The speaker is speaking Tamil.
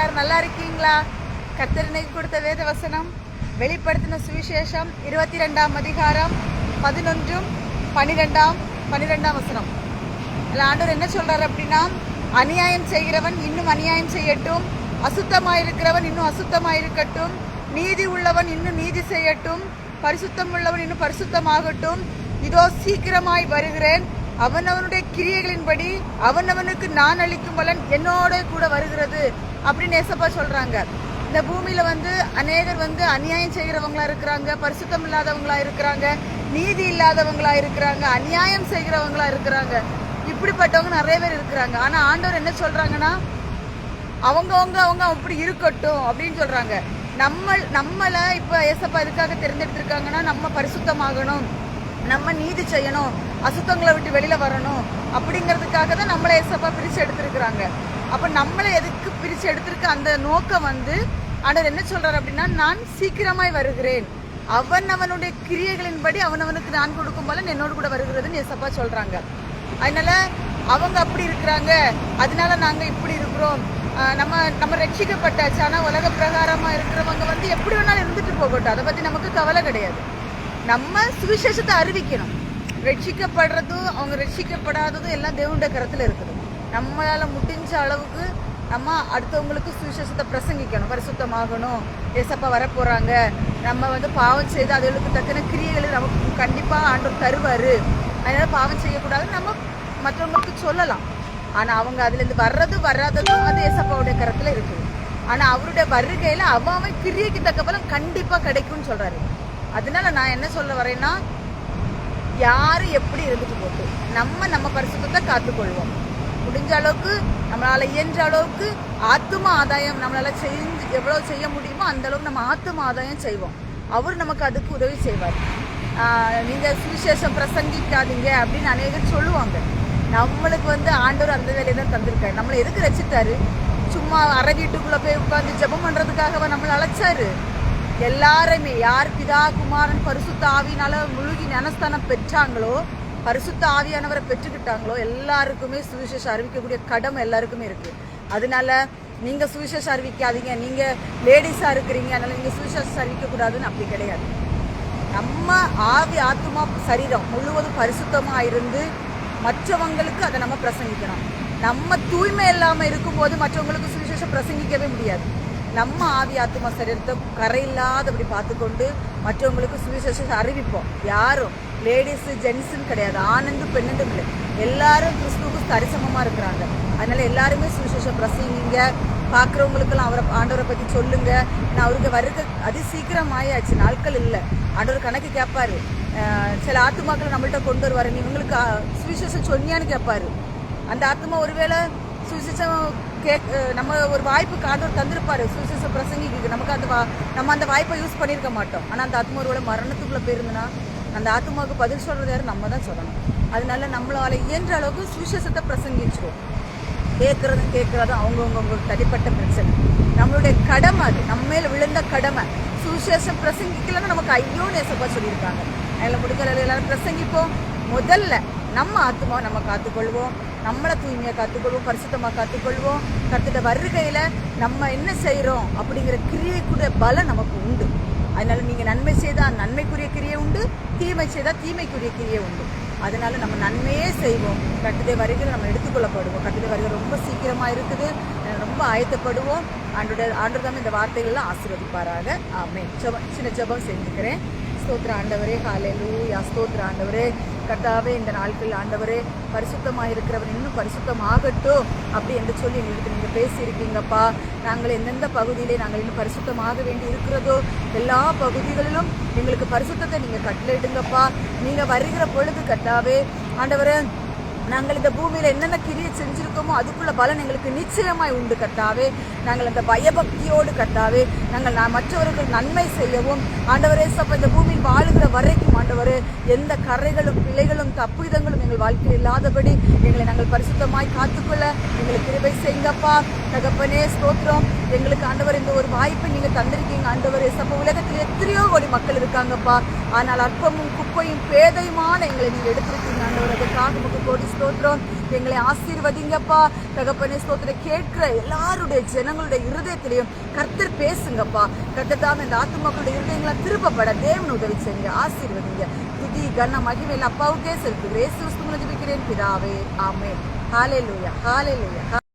எல்லாரும் நல்லா இருக்கீங்களா? கத்தரினை கொடுத்த வேத வசனம் வெளிப்படுத்தின சுவிசேஷம் இருபத்தி ரெண்டாம் அதிகாரம் பதினொன்றும் பனிரெண்டாம் பனிரெண்டாம் வசனம். இல்லை ஆண்டவர் என்ன சொல்கிறார் அப்படின்னா அநியாயம் செய்கிறவன் இன்னும் அநியாயம் செய்யட்டும் அசுத்தமாயிருக்கிறவன் இன்னும் அசுத்தமாயிருக்கட்டும் நீதி உள்ளவன் இன்னும் நீதி செய்யட்டும் பரிசுத்தம் உள்ளவன் இன்னும் பரிசுத்தமாகட்டும் இதோ சீக்கிரமாய் வருகிறேன் அவனவனுடைய கிரியைகளின்படி அவனவனுக்கு நான் அளிக்கும் பலன் என்னோட கூட வருகிறது அப்படின்னு ஏசப்பா சொல்றாங்க. இந்த பூமியில வந்து அநேகர் வந்து அநியாயம் செய்கிறவங்களா இருக்கிறாங்க பரிசுத்தம் இல்லாதவங்களா இருக்கிறாங்க நீதி இல்லாதவங்களா இருக்கிறாங்க அநியாயம் செய்கிறவங்களா இருக்கிறாங்க. இப்படிப்பட்டவங்க நிறைய பேர் இருக்கிறாங்க. ஆனா ஆண்டவர் என்ன சொல்றாங்கன்னா அவங்கவங்க அவங்க அப்படி இருக்கட்டும் அப்படின்னு சொல்றாங்க. நம்ம நம்மளை இப்ப ஏசப்பா எதுக்காக தேர்ந்தெடுத்திருக்காங்கன்னா நம்ம பரிசுத்தமாகணும் நம்ம நீதி செய்யணும் அசுத்தங்களை விட்டு வெளியில் வரணும் அப்படிங்கிறதுக்காக தான் நம்மளை ஏசப்பா பிரித்து எடுத்திருக்கிறாங்க. அப்போ நம்மளை எதுக்கு பிரித்து எடுத்திருக்க அந்த நோக்கம் வந்து ஆண்டவர் என்ன சொல்கிறார் அப்படின்னா நான் சீக்கிரமாய் வருகிறேன். அவன் அவனுடைய கிரியைகளின்படி அவனவனுக்கு நான் கொடுக்கும் போல என்னோடு கூட வருகிறதுன்னு ஏசப்பா சொல்கிறாங்க அதனால அவங்க அப்படி இருக்கிறாங்க. அதனால நாங்கள் இப்படி இருக்கிறோம். நம்ம நம்ம ரட்சிக்கப்பட்டாச்சு. ஆனால் உலக பிரகாரமாக இருக்கிறவங்க வந்து எப்படி வேணாலும் இருந்துட்டு போகட்டும். அதை பற்றி நமக்கு கவலை கிடையாது. நம்ம சுவிசேஷத்தை அறிவிக்கணும். ரட்சிக்கப்படுறதும் அவங்க ரட்சிக்கப்படாததும் எல்லாம் தேவனுடைய கரத்தில் இருக்குது. நம்மளால் முடிஞ்ச அளவுக்கு நம்ம அடுத்தவங்களுக்கு சுவிசேஷத்தை பிரசங்கிக்கணும். பரிசுத்தமாகணும். ஏசப்பா வரப்போகிறாங்க நம்ம வந்து பாவம் செய்து அதுகளுக்கு தக்கன கிரியைகளை நமக்கு கண்டிப்பாக ஆண்டவர் தருவார். அதனால் பாவம் செய்யக்கூடாது நம்ம மற்றவங்களுக்கு சொல்லலாம். ஆனால் அவங்க அதுலேருந்து வர்றது வராததும் வந்து ஏசப்பாவுடைய கரத்தில் இருக்குது ஆனால் அவருடைய வருகையில் அவன் அவன் கிரியைக்கு தக்க பலம் கண்டிப்பாக கிடைக்கும்னு சொல்கிறாரு அதனால நான் என்ன சொல்ல வரேன்னா யார் எப்படி இருந்துட்டு போகுது நம்ம நம்ம பரிசுத்தத்தை காத்துக்கொள்வோம். முடிஞ்ச அளவுக்கு நம்மளால் இயன்ற அளவுக்கு ஆத்தும ஆதாயம் நம்மளால் செஞ்சு எவ்வளோ செய்ய முடியுமோ அந்த அளவுக்கு நம்ம ஆத்தும ஆதாயம் செய்வோம். அவர் நமக்கு அதுக்கு உதவி செய்வார். நீங்கள் சுவிசேஷம் பிரசங்கிக்காதீங்க அப்படின்னு அநேகர் சொல்லுவாங்க. நம்மளுக்கு வந்து ஆண்டவர் அந்த வேலையை தான் தந்திருக்காரு. நம்மளை எதுக்கு ரசித்தாரு? சும்மா அரை வீட்டுக்குள்ளே போய் உட்காந்து ஜெபம் பண்ணுறதுக்காக நம்மளை அழைச்சாரு? எல்லாருமே யார் பிதா குமாரன் பரிசுத்த ஆவினால முழுகி ஞானஸ்தானம் பெற்றாங்களோ பரிசுத்த ஆவியானவரை பெற்றுக்கிட்டாங்களோ எல்லாருக்குமே சுவிசேஷம் அறிவிக்கக்கூடிய கடமை எல்லாருக்குமே இருக்கு. அதனால நீங்க சுவிசேஷம் அறிவிக்காதீங்க. நீங்க லேடிஸா இருக்கிறீங்க. அதனால நீங்க சுவிசேஷம் அறிவிக்க கூடாதுன்னு அப்படி கிடையாது. நம்ம ஆவி ஆத்மா சரீரம் முழுவதும் பரிசுத்தமா இருந்து மற்றவங்களுக்கு அதை நம்ம பிரசங்கிக்கணும் நம்ம தூய்மை இல்லாம இருக்கும்போது மற்றவங்களுக்கு சுவிசேஷம் பிரசங்கிக்கவே முடியாது. நம்ம ஆவி ஆத்மா சரீரத்தை கரையில்லாதபடி பார்த்துக்கொண்டு மற்றவங்களுக்கு சுவிசேஷம் அறிவிப்போம். யாரும் லேடிஸு ஜென்ஸுன்னு கிடையாது. ஆனந்தும் பெண்ணுண்டும் இல்லை. எல்லாரும் கிறிஸ்துவுக்கு சரிசமமா இருக்கிறாங்க. அதனால எல்லாருமே சுவிசேஷம் பிரசங்கிங்க. பார்க்குறவங்களுக்கெல்லாம் அவரை ஆண்டவரை பற்றி சொல்லுங்க. நான் அவருக்கு வருக அதி சீக்கிரம் ஆயாச்சு நாட்கள் இல்லை. ஆண்டவர் கணக்கு கேட்பாரு. சில ஆத்துமாக்களை நம்மள்கிட்ட கொண்டு வருவாரு. நீ இவங்களுக்கு சுவிசேஷம் சொன்னியான்னு கேட்பாரு. அந்த ஆத்மா ஒருவேளை சுவிசேஷம் கே நம்ம ஒரு வாய்ப்பு ஆண்டவர் தந்திருப்பாரு. சுவிசேஷம் பிரசங்கிக்கு. நமக்கு அந்த வா- நம்ம அந்த வாய்ப்பை யூஸ் பண்ணியிருக்க மாட்டோம். ஆனால் அந்த ஆத்மாவோட மரணத்துக்குள்ளே போயிருந்தனா அந்த ஆத்மாவுக்கு பதில் சொல்கிறது யாரும் நம்ம தான் சொல்லணும். அதனால நம்மளால இயன்ற அளவுக்கு சுவிசேஷத்தை பிரசங்கிச்சிடும் கேட்குறதும் கேட்குறதும் அவங்கவுங்க தனிப்பட்ட பிரச்சனை. நம்மளுடைய கடமை அது. நம்ம மேலே விழுந்த கடமை. சுசேஷம் பிரசங்கிக்கலன்னு நமக்கு ஐயோ நேசப்பா சொல்லியிருக்காங்க. அதில் முடிஞ்ச எல்லாரும் பிரசங்கிப்போம். முதல்ல நம்ம ஆத்மாவை நம்ம காத்துக்கொள்வோம். நம்மளை தூய்மையாக காத்துக்கொள்வோம் பரிசுத்தமாக காத்துக்கொள்வோம். கற்றுட்ட வருகையில் நம்ம என்ன செய்கிறோம் அப்படிங்கிற கிரியைக்குரிய பலம் நமக்கு உண்டு. அதனால் நீங்கள் நன்மை செய்தால் நன்மைக்குரிய கிரியை உண்டு தீமை செய்தால் தீமைக்குரிய கிரியை உண்டு. அதனால நம்ம நன்மையே செய்வோம். கட்டுதை வருகிற நம்ம எடுத்துக்கொள்ளப்படுவோம். கட்டுதை வருகிற ரொம்ப சீக்கிரமாக இருக்குது. ரொம்ப ஆயத்தப்படுவோம். ஆண்டோட ஆண்டு தான் இந்த வார்த்தைகள்லாம் ஆசீர்வதிப்பாராக. ஆமே ஜபம் சின்ன ஜபம் செஞ்சுக்கிறேன். ஸ்தோத்திர ஆண்டவரே ஹalleluya. ஸ்தோத்திர ஆண்டவரே கர்த்தாவே இந்த நாட்கள் ஆண்டவரே பரிசுத்தமாக இருக்கிறவர் இன்னும் பரிசுத்தமாகட்டும் அப்படி என்று சொல்லி எங்களுக்கு நீங்கள் பேசியிருக்கீங்கப்பா. நாங்கள் எந்தெந்த பகுதியிலே நாங்கள் இன்னும் பரிசுத்தமாக வேண்டி இருக்கிறதோ எல்லா பகுதிகளிலும் எங்களுக்கு பரிசுத்தத்தை நீங்கள் கட்டளையிடுங்கப்பா. நீங்கள் வருகிற பொழுது கர்த்தாவே ஆண்டவரே நாங்கள் இந்த பூமியில என்னென்ன கிரியை செஞ்சிருக்கோமோ அதுக்குள்ள பலன் எங்களுக்கு நிச்சயமாய் உண்டு கர்த்தாவே. நாங்கள் அந்த பயபக்தியோடு கர்த்தாவே நாங்கள் நான் மற்றவர்கள் நன்மை செய்யவும். ஆண்டவரே சப்ப இந்த பூமியில் வாழுகிற வரைக்கும் ஆண்டவர் எந்த கரைகளும் பிழைகளும் தப்புதங்களும் எங்கள் வாழ்க்கையில் இல்லாதபடி எங்களை நாங்கள் பரிசுத்தமாய் காத்துக்கொள்ள எங்களுக்கு கிருபை செய்யுங்கப்பா. தகப்பனே ஸ்தோத்திரம். எங்களுக்கு ஆண்டவர் இந்த ஒரு வாய்ப்பை நீங்கள் தந்திருக்கீங்க ஆண்டவர். சப்ப உலகத்தில் எத்தனையோ கோடி மக்கள் இருக்காங்கப்பா. ஆனால் அற்பமும் குப்பையும் பேதையுமான எங்களை நீங்கள் எடுத்திருக்கீங்க ஆண்டவர். அதுக்காக நமக்கு கோடி ஸ்தோத்திரம். எங்களை ஆசீர்வதிங்கப்பா. தகப்பனே ஸ்தோத்திரம். கேட்கிற எல்லாருடைய ஜனங்களுடைய இருதயத்திலையும் கர்த்தர் பேசுங்கப்பா. கர்த்தர் தாம் இந்த ஆத்துமாக்களுடைய இருதயங்களை திருப்பப்பட தேவன் உதவி செய்யுங்க ஆசீர்வதிங்க. துதி கன மகிமையில் அப்பாவுக்கே செலுத்துகிறேன் இயேசு கிறிஸ்துவின் ஆமே பிதாவே லூயா ஹாலே லூயா